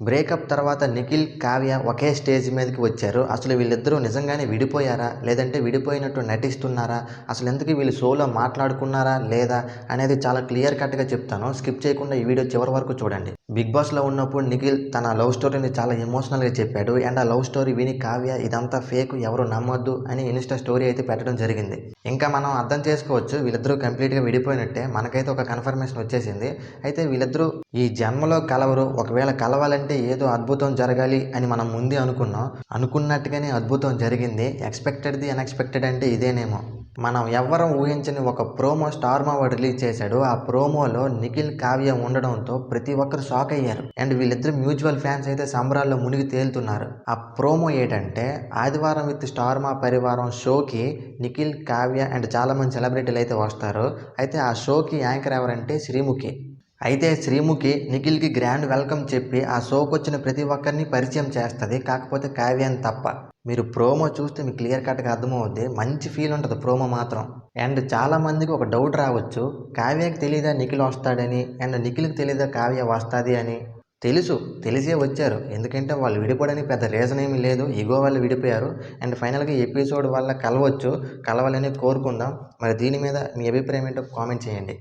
Breakup తర్వాత నిఖిల్ కావ్య ఒకే stage మీదకి వచ్చారు. అసలు వీళ్ళిద్దరూ నిజంగానే విడిపోయారా? లేదంటే విడిపోయినట్టు నటిస్తున్నారా? అసలు ఎందుకు వీళ్ళు షోలో మాట్లాడుకున్నారా లేదా? అనేది చాలా క్లియర్ కట్గా చెప్తాను. స్కిప్ చేయకుండా ఈ వీడియో చివరి వరకు చూడండి. బిగ్ బాస్లో ఉన్నప్పుడు నిఖిల్ తన లవ్ స్టోరీని చాలా ఎమోషనల్గా చెప్పాడు. అండ్ ఆ లవ్ స్టోరీ విని కావ్య ఇదంతా ఫేక్ ఎవరు నమ్మొద్దు అని ఇన్స్టా స్టోరీ అయితే పెట్టడం జరిగింది. ఇంకా మనం అర్థం చేసుకోవచ్చు వీళ్ళిద్దరూ కంప్లీట్గా విడిపోయినట్టే మనకైతే ఒక కన్ఫర్మేషన్ వచ్చేసింది. అయితే వీళ్ళిద్దరూ ఈ జన్మలో కలవరు ఒకవేళ కలవాలంటే ఏదో అద్భుతం జరగాలి అని మనం ముందే అనుకున్నాం. అనుకున్నట్టుగానే అద్భుతం జరిగింది. ఎక్స్పెక్టెడ్ది అన్ఎక్స్పెక్టెడ్ అంటే ఇదేనేమో. మనం ఎవ్వరం ఊహించని ఒక ప్రోమో స్టార్మా మావా రిలీజ్ చేశాడు. ఆ ప్రోమోలో నిఖిల్ కావ్య ఉండడంతో ప్రతి ఒక్కరు షాక్ అయ్యారు. అండ్ వీళ్ళిద్దరు మ్యూచువల్ ఫ్యాన్స్ అయితే సంబరాల్లో మునిగి తేలుతున్నారు. ఆ ప్రోమో ఏంటంటే ఆదివారం విత్ స్టార్మా పరివారం షోకి నిఖిల్ కావ్య అండ్ చాలామంది సెలబ్రిటీలు అయితే వస్తారు. అయితే ఆ షోకి యాంకర్ ఎవరంటే శ్రీముఖి. అయితే శ్రీముఖి నిఖిల్కి గ్రాండ్ వెల్కమ్ చెప్పి ఆ షోకి వచ్చిన ప్రతి ఒక్కరిని పరిచయం చేస్తుంది కాకపోతే కావ్యాన్ని తప్ప. మీరు ప్రోమో చూస్తే మీకు క్లియర్ కట్గా అర్థమవుద్ది మంచి ఫీల్ ఉంటుంది ప్రోమో మాత్రం. అండ్ చాలామందికి ఒక డౌట్ రావచ్చు కావ్యకి తెలియదా నిఖిల్ వస్తాడని అండ్ నిఖిల్కి తెలియదా కావ్య వస్తుంది అని. తెలుసు తెలిసే వచ్చారు. ఎందుకంటే వాళ్ళు విడిపోవడానికి పెద్ద రీజన్ ఏమీ లేదు ఇగో వాళ్ళు విడిపోయారు. అండ్ ఫైనల్గా ఎపిసోడ్ వల్ల కలవచ్చు కలవాలని కోరుకుందాం. మరి దీని మీద మీ అభిప్రాయం ఏంటో కామెంట్ చేయండి.